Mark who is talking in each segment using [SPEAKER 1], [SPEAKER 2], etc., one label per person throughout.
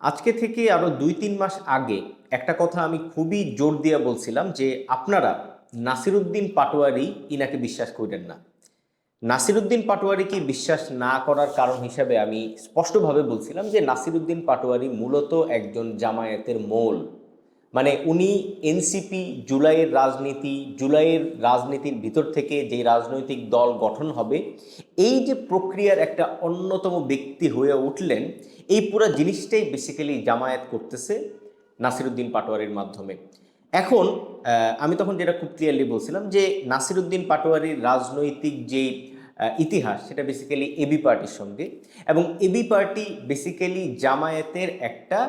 [SPEAKER 1] আজকে থেকে আরও দুই, তিন মাস আগে একটা কথা আমি খুবই জোর দিয়ে বলছিলাম যে আপনারা নাসিরুদ্দিন পাটোয়ারি ইনাকে বিশ্বাস করেন না। নাসিরুদ্দিন পাটোয়ারিকে বিশ্বাস না করার কারণ হিসাবে আমি স্পষ্টভাবে বলছিলাম যে নাসিরুদ্দিন পাটোয়ারি মূলত একজন জামায়াতের মূল। মানে উনি এনসিপি, জুলাইয়ের রাজনীতি, জুলাইয়ের রাজনীতির ভিতর থেকে যে রাজনৈতিক দল গঠন হবে, এই যে প্রক্রিয়ার একটা অন্যতম ব্যক্তি হয়ে উঠলেন, এই পুরো জিনিসটাই বেসিক্যালি জামায়াত করতেছে নাসিরুদ্দিন পাটোয়ারির মাধ্যমে। এখন আমি তখন যেটা খুব ক্লিয়ারলি বলছিলাম যে নাসিরুদ্দিন পাটোয়ারির রাজনৈতিক যে ইতিহাস, সেটা বেসিক্যালি এবি পার্টির সঙ্গে এবং এবি পার্টি বেসিক্যালি জামায়াতের একটা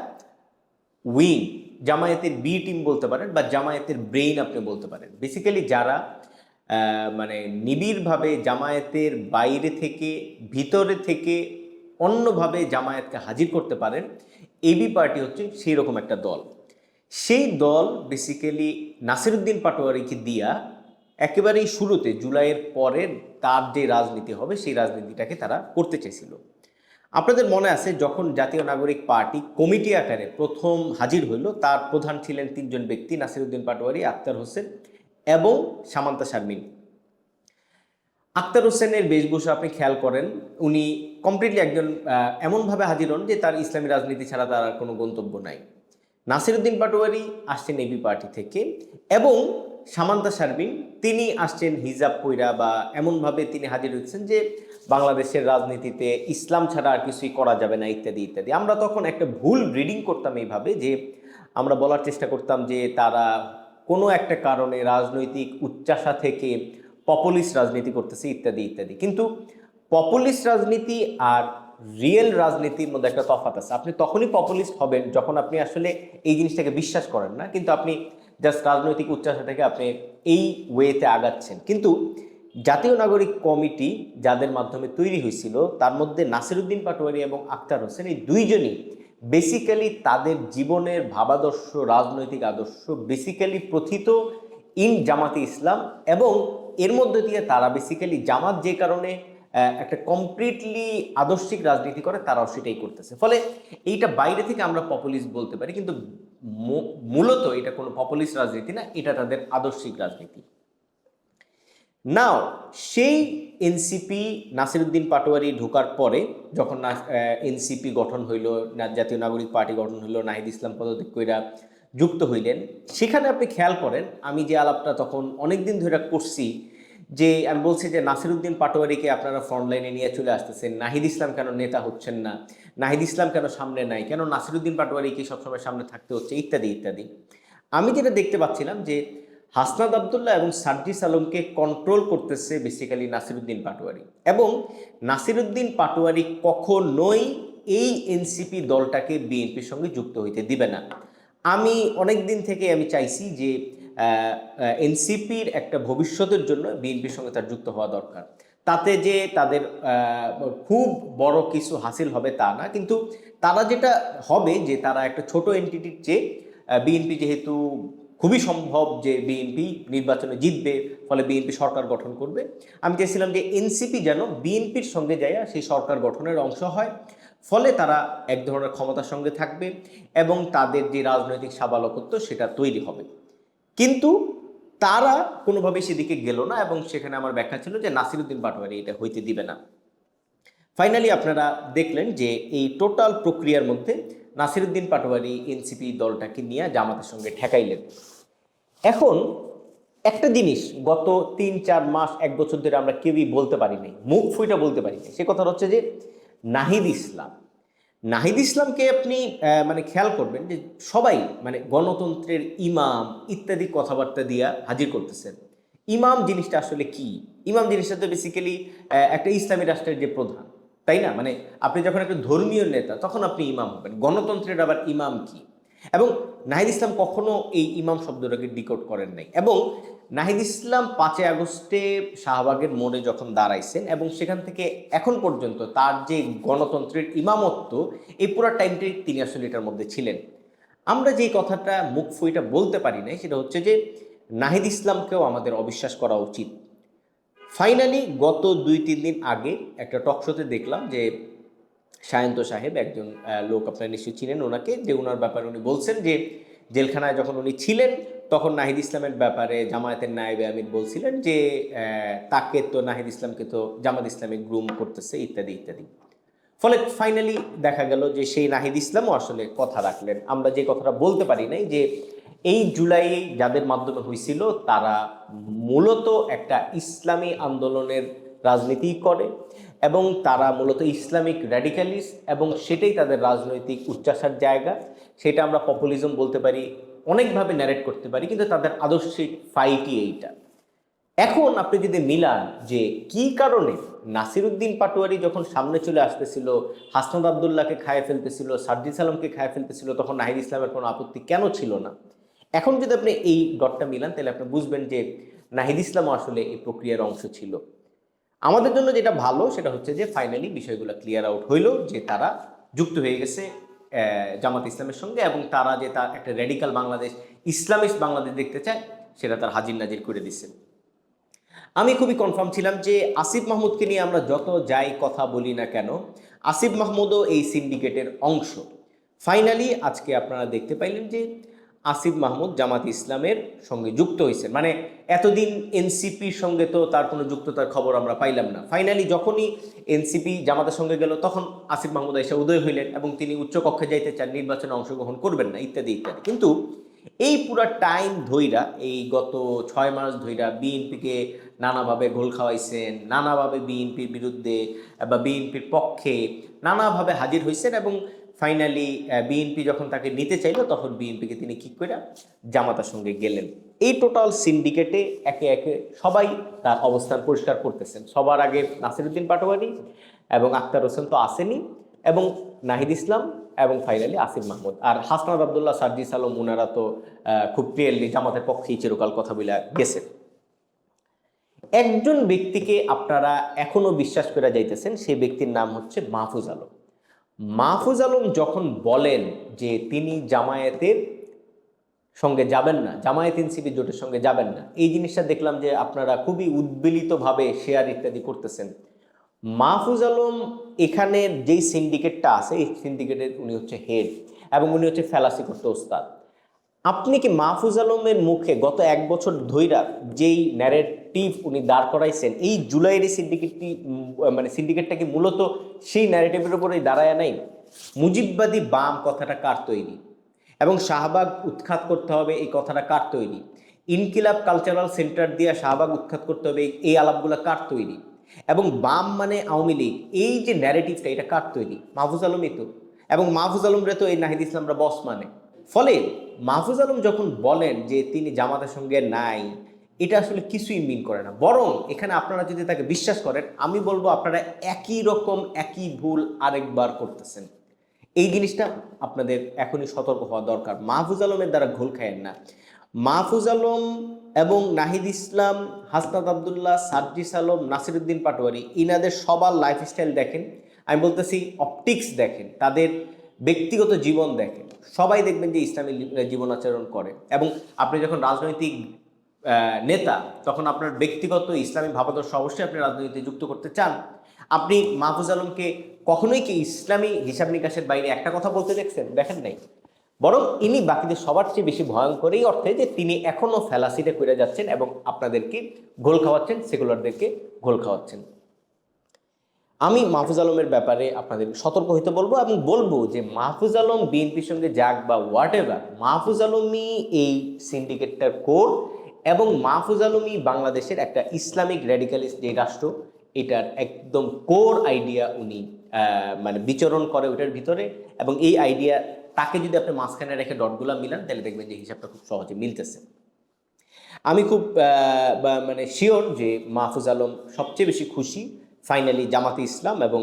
[SPEAKER 1] উইং জামায়াতের বি টিম বলতে পারেন বা জামায়াতের ব্রেইন আপনি বলতে পারেন। বেসিক্যালি যারা মানে নিবিড়ভাবে জামায়াতের বাইরে থেকে, ভিতরে থেকে অন্যভাবে জামায়াতকে হাজির করতে পারেন এবি পার্টি হচ্ছে সেই রকম একটা দল। সেই দল বেসিক্যালি নাসিরুদ্দিন পাটোয়ারিকে দিয়া একেবারেই শুরুতে, জুলাইয়ের পরে তার যে রাজনীতি হবে, সেই রাজনীতিটাকে তারা করতে চেয়েছিল আপনাদের মনে আছে যখন জাতীয় নাগরিক পার্টি কমিটি আকারে প্রথম হাজির হইল, তার প্রধান ছিলেন তিনজন ব্যক্তি, নাসিরুদ্দিন পাটোয়ারি, আক্তার হোসেন এবং সামান্তা শারমিন। আক্তার হোসেনের বেশভূষা আপনি খেয়াল করেন, উনি কমপ্লিটলি একজন এমনভাবে হাজির হন যে তার ইসলামী রাজনীতি ছাড়া তার আর কোনো গন্তব্য নাই। নাসিরুদ্দিন পাটোয়ারি আসছেন এবি পার্টি থেকে এবং সামান্তা শারমিন, তিনি আসছেন হিজাব পৈরা বা এমনভাবে তিনি হাজির হচ্ছেন যে বাংলাদেশের রাজনীতিতে ইসলাম ছাড়া আর কিছুই করা যাবে না, ইত্যাদি ইত্যাদি। আমরা তখন একটা ভুল রিডিং করতাম এইভাবে যে আমরা বলার চেষ্টা করতাম যে তারা কোনো একটা কারণে রাজনৈতিক উচ্চাসা থেকে পপুলিস্ট রাজনীতি করতেছে, ইত্যাদি ইত্যাদি। কিন্তু পপুলিস্ট রাজনীতি আর রিয়েল রাজনীতির মধ্যে একটা তফাৎ আছে। আপনি তখনই পপুলিস্ট হবেন যখন আপনি আসলে এই জিনিসটাকে বিশ্বাস করেন না, কিন্তু আপনি জাস্ট রাজনৈতিক উচ্চাসা থেকে আপনি এই ওয়েতে আগাচ্ছেন। কিন্তু জাতীয় নাগরিক কমিটি যাদের মাধ্যমে তৈরি হয়েছিল, তার মধ্যে নাসিরুদ্দিন পাটোয়ারি এবং আক্তার হোসেন, এই দুইজনই বেসিক্যালি তাদের জীবনের ভাবাদর্শ, রাজনৈতিক আদর্শ বেসিক্যালি প্রথিত ইন জামাতে ইসলাম এবং এর মধ্যে দিয়ে তারা বেসিক্যালি জামাত যে কারণে একটা কমপ্লিটলি আদর্শিক রাজনীতি করে, তারাও সেটাই করতেছে। ফলে এইটা বাইরে থেকে আমরা পপুলিস্ট বলতে পারি, কিন্তু মূলত এটা কোনো পপুলিস্ট রাজনীতি না, এটা তাদের আদর্শিক রাজনীতি। নাও সেই এনসিপি নাসিরুদ্দিন পাটোয়ারি ঢোকার পরে যখন এনসিপি গঠন হইল জাতীয় নাগরিক পার্টি গঠন হইল, নাহিদ ইসলাম পদত্যাগীরা যুক্ত হইলেন, সেখানে আপনি খেয়াল করেন, আমি যে আলাপটা তখন অনেক দিন ধরে করছি, যে আমি বলছি যে নাসিরুদ্দিন পাটোয়ারিকে আপনারা ফ্রন্টলাইনে নিয়ে চলে আসতেছেন, নাহিদ ইসলাম কেন নেতা হচ্ছেন না নাহিদ ইসলাম কেন সামনে নাই? কেন নাসিরুদ্দিন পাটোয়ারিকে সবসময় সামনে থাকতে হচ্ছে? ইত্যাদি ইত্যাদি। আমি যেটা দেখতে পাচ্ছিলাম যে হাসনাদ আবদুল্লাহ এবং সার্জিস আলমকে কন্ট্রোল করতেছে বেসিক্যালি নাসিরুদ্দিন পাটোয়ারি। এবং নাসিরুদ্দিন পাটোয়ারি কখনোই এই এনসিপি দলটাকে বিএনপির সঙ্গে যুক্ত হইতে দিবে না। আমি অনেক দিন থেকে আমি চাইছি যে এনসিপির একটা ভবিষ্যতের জন্য বিএনপির সঙ্গে তার যুক্ত হওয়া দরকার। তাতে যে তাদের খুব বড় কিছু হাসিল হবে তা না। কিন্তু তারা যেটা হবে যে তারা একটা ছোট এন্টিটির চেয়ে বিএনপি যেহেতু খুবই সম্ভব যে বিএনপি নির্বাচনে জিতবে, ফলে বিএনপি সরকার গঠন করবে। আমি চেয়েছিলাম যে এনসিপি যেন বিএনপির সঙ্গে যাইয়া সেই সরকার গঠনের অংশ হয়, ফলে তারা এক ধরনের ক্ষমতার সঙ্গে থাকবে এবং তাদের যে রাজনৈতিক সাবালকত্ব সেটা তৈরি হবে। কিন্তু তারা কোনোভাবেই সেদিকে গেল না এবং সেখানে আমার ব্যাখ্যা ছিল যে নাসিরুদ্দিন পাটোয়ারি এটা হইতে দিবে না। ফাইনালি আপনারা দেখলেন যে এই টোটাল প্রক্রিয়ার মধ্যে নাসিরুদ্দিন পাটোয়ারি এনসিপি দলটাকে নিয়ে জামাতের সঙ্গে ঠেকাইলেন। এখন একটা জিনিস, গত তিন, চার মাস, এক বছর ধরে আমরা কেউই বলতে পারি নাই, মুখ ফুইটা বলতে পারি নাই। সে কথা হচ্ছে যে নাহিদ ইসলাম নাহিদ ইসলামকে আপনি মানে খেয়াল করবেন যে সবাই মানে গণতন্ত্রের ইমাম ইত্যাদি কথাবার্তা দিয়া হাজির করতেছেন। ইমাম জিনিসটা আসলে কি? ইমাম জিনিসটা তো বেসিক্যালি একটা ইসলামী রাষ্ট্রের যে প্রধান, তাই না? মানে আপনি যখন একটা ধর্মীয় নেতা, তখন আপনি ইমাম হবেন। গণতন্ত্রের আবার ইমাম কি? এবং নাহিদ ইসলাম কখনো এই ইমাম শব্দটাকে ডিকোড করেন নাই। এবং নাহিদ ইসলাম পাঁচই আগস্টে শাহবাগের মোড়ে যখন দাঁড়াইছেন এবং সেখান থেকে এখন পর্যন্ত তার যে গণতন্ত্রের ইমামত্ব, এই পুরো টাইমটাই তিনি আসলে এটার মধ্যে ছিলেন। আমরা যে কথাটা মুখ ফুইটা বলতে পারি নাই, সেটা হচ্ছে যে নাহিদ ইসলামকেও আমাদের অবিশ্বাস করা উচিত। ফাইনালি গত দুই তিন দিন আগে একটা টকশোতে দেখলাম যে সায়ন্ত সাহেব একজন লোক আপনারা নিশ্চয়ই চিনেন ওনাকে, যে ওনার ব্যাপারে উনি বলছেন যে জেলখানায় যখন উনি ছিলেন, তখন নাহিদ ইসলামের ব্যাপারে জামায়াতের নায়েবে আমির বলছিলেন যে তাকে তো নাহিদ ইসলামকে তো জামাত ইসলামে গ্রুম করতেছে, ইত্যাদি ইত্যাদি। ফলে ফাইনালি দেখা গেল যে সেই নাহিদ ইসলামও আসলে কথা রাখলেন। আমরা যে কথাটা বলতে পারি নাই যে, এই জুলাই যাদের মাধ্যমে হয়েছিল, তারা মূলত একটা ইসলামী আন্দোলনের রাজনীতি করে। এবং তারা মূলত ইসলামিক র্যাডিক্যালিস্ট এবং সেটাই তাদের রাজনৈতিক উচ্চাসার জায়গা। সেটা আমরা পপুলিজম বলতে পারি, অনেকভাবে ন্যারেট করতে পারি, কিন্তু তাদের আদর্শিক ফাইটই এইটা। এখন আপনি যদি মিলান যে কি কারণে নাসিরুদ্দিন পাটোয়ারি যখন সামনে চলে আসতেছিল হাসনাদ আবদুল্লাহকে খায় ফেলতেছিল সার্জিস আলমকে খায় ফেলতেছিল, তখন নাহিদ ইসলামের কোনো আপত্তি কেন ছিল না? এখন যদি আপনি এই ডটটা মিলান, তাহলে আপনি বুঝবেন যে নাহিদ ইসলাম আসলে এই প্রক্রিয়ার অংশ ছিল। আমাদের জন্য যেটা ভালো সেটা হচ্ছে যে ফাইনালি বিষয়গুলো ক্লিয়ার আউট হইল, যে তারা যুক্ত হয়ে গেছে জামাত ইসলামের সঙ্গে এবং তারা যে তার একটা রেডিকাল বাংলাদেশ ইসলামিস্ট বাংলাদেশ দেখতে চায়, সেটা তার হাজির নাজির করে দিচ্ছে আমি খুবই কনফার্ম ছিলাম যে আসিফ মাহমুদকে নিয়ে আমরা যত যাই কথা বলি না কেন, আসিফ মাহমুদও এই সিন্ডিকেটের অংশ। ফাইনালি আজকে আপনারা দেখতে পাইলেন যে আসিফ মাহমুদ জামাত ইসলামের সঙ্গে যুক্ত হয়েছেন। মানে এতদিন এনসিপির সঙ্গে তো তার কোনো যুক্ততার খবর আমরা পাইলাম না। ফাইনালি যখনই এনসিপি জামাতের সঙ্গে গেল, তখন আসিফ মাহমুদ এসে উদয় হইলেন এবং তিনি উচ্চকক্ষে যাইতে চান, নির্বাচনে অংশগ্রহণ করবেন না, ইত্যাদি ইত্যাদি। কিন্তু এই পুরা টাইম ধইরা, এই গত ছয় মাস ধইরা বিএনপিকে নানাভাবে ঘোল খাওয়াইছেন, নানাভাবে বিএনপির বিরুদ্ধে বা বিএনপির পক্ষে নানাভাবে হাজির হয়েছেন এবং ফাইনালি বিএনপি যখন তাকে নিতে চাইলো, তখন বিএনপিকে তিনি কি করে জামাতার সঙ্গে গেলেন। এই টোটাল সিন্ডিকেটে একে একে সবাই তার অবস্থান পরিষ্কার করতেছেন। সবার আগে নাসিরুদ্দিন পাটোয়ারি এবং আক্তার হোসেন তো আসেনি এবং নাহিদ ইসলাম এবং ফাইনালি আসিফ মাহমুদ। আর হাসনাদ আবদুল্লাহ সার্জি আলম ওনারা তো খুব ক্লিয়ারলি জামাতের পক্ষেই চিরকাল কথা বলে গেছেন। একজন ব্যক্তিকে আপনারা এখনও বিশ্বাস করে যাইতেছেন, সেই ব্যক্তির নাম হচ্ছে মাহফুজ আলম। মাহফুজ আলম যখন বলেন যে তিনি জামায়াতের সঙ্গে যাবেন না, জামায়াত এনসিপি জোটের সঙ্গে যাবেন না, এই জিনিসটা দেখলাম যে আপনারা খুবই উদ্বেলিতভাবে শেয়ার ইত্যাদি করতেছেন। মাহফুজ আলম এখানে যেই সিন্ডিকেটটা আছে, এই সিন্ডিকেটের উনি হচ্ছে হেড এবং উনি হচ্ছে ফেলাসি করতে ওস্তাদ। আপনি কি মাহফুজ আলমের মুখে গত এক বছর ধইরা যেই ন্যারেটিভ উনি দাঁড় করাইছেন, এই জুলাইয়ের এই সিন্ডিকেটটি মানে সিন্ডিকেটটা কি মূলত সেই ন্যারেটিভের উপরেই দাঁড়ায় নাই? মুজিববাদী বাম কথাটা কার তৈরি? এবং শাহবাগ উৎখাত করতে হবে, এই কথাটা কার তৈরি? ইনকিলাব কালচারাল সেন্টার দিয়ে শাহবাগ উৎখাত করতে হবে, এই আলাপগুলো কার তৈরি? এবং বাম মানে আওয়ামী লীগ, এই যে ন্যারেটিভটা এটা কার তৈরি? মাহফুজ আলমই তো। এবং মাহফুজ আলমরা তো এই নাহিদ ইসলামরা বস মানে। ফলে মাহফুজ আলম যখন বলেন যে তিনি জামাতের সঙ্গে নাই, এটা আসলে কিছুই মিন করে না। বরং এখানে আপনারা যদি তাকে বিশ্বাস করেন, আমি বলব আপনারা একই রকম, একই ভুল আরেকবার করতেছেন। এই জিনিসটা আপনাদের এখনই সতর্ক হওয়া দরকার। মাহফুজ আলমের দ্বারা ঘোল খায়েন না। মাহফুজ আলম এবং নাহিদ ইসলাম, হাসনাত আবদুল্লাহ সার্জিস আলম, নাসিরুদ্দিন পাটোয়ারি, ইনাদের সবার লাইফস্টাইল দেখেন। আমি বলতেছি অপটিক্স দেখেন। তাদের ব্যক্তিগত জীবন দেখেন। সবাই দেখবেন যে ইসলামী জীবন আচরণ করে এবং আপনি যখন রাজনৈতিক নেতা, তখন আপনার ব্যক্তিগত ইসলামী ভাবাদর্শ অবশ্যই আপনি রাজনীতিতে যুক্ত করতে চান। আপনি মাহফুজ আলমকে কখনোই কি ইসলামী হিসাব নিকাশের বাইরে একটা কথা বলতে দেখছেন? দেখেন নাই। বরং ইনি বাকিদের সবার চেয়ে বেশি ভয়ঙ্কর এই অর্থে যে তিনি এখনও ফেলাসিতে করে যাচ্ছেন এবং আপনাদেরকে ঘোল খাওয়াচ্ছেন সেকুলারদেরকে ঘোল খাওয়াচ্ছেন। আমি মাহফুজ আলমের ব্যাপারে আপনাদের সতর্ক হইতে বলব এবং বলব যে মাহফুজ আলম, বিএনপির সঙ্গে যাক বা হোয়াট এভার মাহফুজ আলমই এই সিন্ডিকেটটার কোর এবং মাহফুজ আলমই বাংলাদেশের একটা ইসলামিক র্যাডিক্যালিস্ট যে রাষ্ট্র, এটার একদম কোর আইডিয়া উনি মানে বিচরণ করে ওটার ভিতরে এবং এই আইডিয়া তাকে যদি আপনি মাঝখানে রেখে ডটগুলা মিলান, তাহলে দেখবেন যে হিসাবটা খুব সহজে মিলতেছে। আমি খুব মানে শিওর যে মাহফুজ আলম সবচেয়ে বেশি খুশি ফাইনালি জামাতে ইসলাম এবং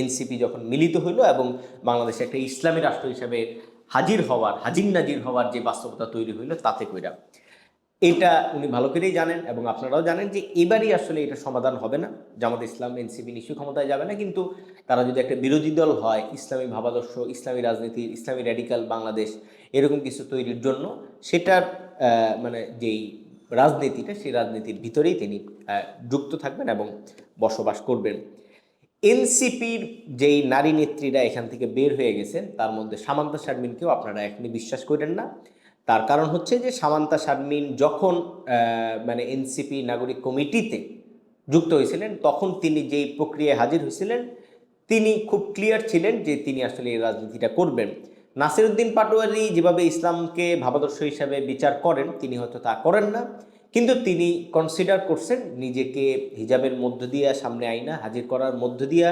[SPEAKER 1] এনসিপি যখন মিলিত হইল এবং বাংলাদেশে একটা ইসলামী রাষ্ট্র হিসেবে হাজির হওয়ার, হাজির নাজির হওয়ার যে বাস্তবতা তৈরি হইল তাতে কইরা। এটা উনি ভালো করেই জানেন এবং আপনারাও জানেন যে এবারই আসলে এটা সমাধান হবে না। জামাত ইসলাম এনসিপি নিশ্চয়ই ক্ষমতায় যাবে না, কিন্তু তারা যদি একটা বিরোধী দল হয়, ইসলামী ভাবাদর্শ, ইসলামী রাজনীতি, ইসলামী র্যাডিক্যাল বাংলাদেশ, এরকম কিছু তৈরির জন্য সেটার মানে যেই রাজনীতিটা সেই রাজনীতির ভিতরেই তিনি যুক্ত থাকবেন এবং বসবাস করবেন। এনসিপির যেই নারী নেত্রীরা এখান থেকে বের হয়ে গেছেন, তার মধ্যে সামান্তা শারমিনকেও আপনারা এখনই বিশ্বাস করেন না। তার কারণ হচ্ছে যে সামান্তা শারমিন যখন মানে এনসিপি নাগরিক কমিটিতে যুক্ত হয়েছিলেন, তখন তিনি যেই প্রক্রিয়ায় হাজির হয়েছিলেন, তিনি খুব ক্লিয়ার ছিলেন যে তিনি আসলে এই রাজনীতিটা করবেন। নাসিরুদ্দিন পাটোয়ারি যেভাবে ইসলামকে ভাবাদর্শ হিসাবে বিচার করেন, তিনি হয়তো তা করেন না। কিন্তু তিনি কনসিডার করছেন নিজেকে হিজাবের মধ্য দিয়ে, সামনে আইনা হাজির করার মধ্য দিয়া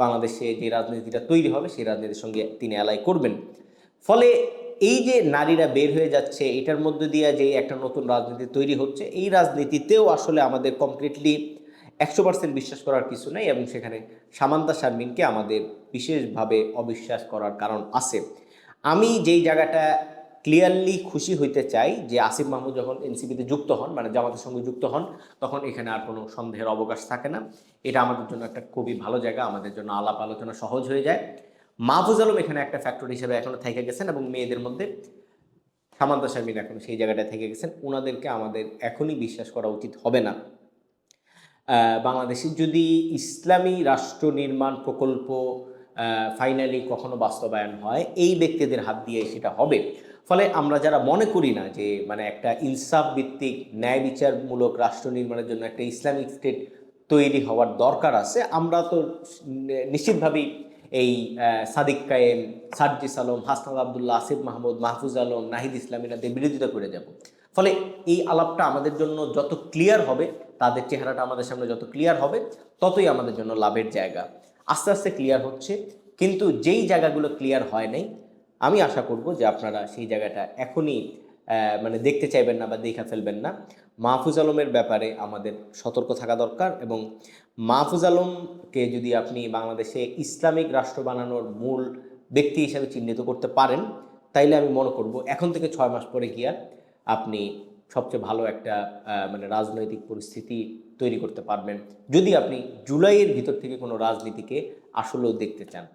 [SPEAKER 1] বাংলাদেশে যে রাজনীতিটা তৈরি হবে, সেই রাজনীতির সঙ্গে তিনি অ্যালাই করবেন। ফলে এই যে নারীরা বের হয়ে যাচ্ছে, এটার মধ্য দিয়ে যে একটা নতুন রাজনীতি তৈরি হচ্ছে, এই রাজনীতিতেও আসলে আমাদের কমপ্লিটলি একশো পার্সেন্ট বিশ্বাস করার কিছু নেই এবং সেখানে সামান্তা শারমিনকে আমাদের বিশেষভাবে অবিশ্বাস করার কারণ আছে। আমি যেই জায়গাটা ক্লিয়ারলি খুশি হইতে চাই যে আসিফ মাহমুদ যখন এনসিপিতে যুক্ত হন মানে জামাতের সঙ্গে যুক্ত হন, তখন এখানে আর কোনো সন্দেহের অবকাশ থাকে না। এটা আমাদের জন্য একটা খুবই ভালো জায়গা, আমাদের জন্য আলাপ আলোচনা সহজ হয়ে যায়। মাহফুজ আলম এখানে একটা ফ্যাক্টর হিসেবে এখনও থেকে গেছেন এবং মেয়েদের মধ্যে সামান্তা শারমিন এখন সেই জায়গাটায় থেকে গেছেন। ওনাদেরকে আমাদের এখনই বিশ্বাস করা উচিত হবে না। বাংলাদেশে যদি ইসলামী রাষ্ট্র নির্মাণ প্রকল্প ফাইনালি কখনো বাস্তবায়ন হয়, এই ব্যক্তিদের হাত দিয়ে সেটা হবে। ফলে আমরা যারা মনে করি না যে মানে একটা ইনসাফ ভিত্তিক ন্যায় বিচারমূলক রাষ্ট্র নির্মাণের জন্য একটা ইসলামিক স্টেট তৈরি হওয়ার দরকার আছে, আমরা তো নিশ্চিতভাবেই এই সাদিক কায়েম সার্জিস আলম হাসনাদ আবদুল্লাহ, আসিফ মাহমুদ, মাহফুজ আলম, নাহিদ ইসলামিনাদের বিরোধিতা করে যাব। ফলে এই আলাপটা আমাদের জন্য যত ক্লিয়ার হবে, তাদের চেহারাটা আমাদের সামনে যত ক্লিয়ার হবে, ততই আমাদের জন্য লাভের জায়গা। আস্তে আস্তে ক্লিয়ার হচ্ছে। কিন্তু যেই জায়গাগুলো ক্লিয়ার হয় নাই, আমি আশা করব যে আপনারা সেই জায়গাটা এখনই মানে দেখতে চাইবেন না বা দেখা ফেলবেন না। মাহফুজ আলমের ব্যাপারে আমাদের সতর্ক থাকা দরকার এবং মাহফুজ আলমকে যদি আপনি বাংলাদেশে ইসলামিক রাষ্ট্র বানানোর মূল ব্যক্তি হিসাবে চিহ্নিত করতে পারেন, তাইলে আমি মনে করব এখন থেকে ছয় মাস পরে গিয়া আপনি সবচেয়ে ভালো একটা মানে রাজনৈতিক পরিস্থিতি তৈরি করতে পারবেন। যদি আপনি জুলাইয়ের ভিতর থেকে কোনো রাজনীতিকে আসলেও দেখতে চান।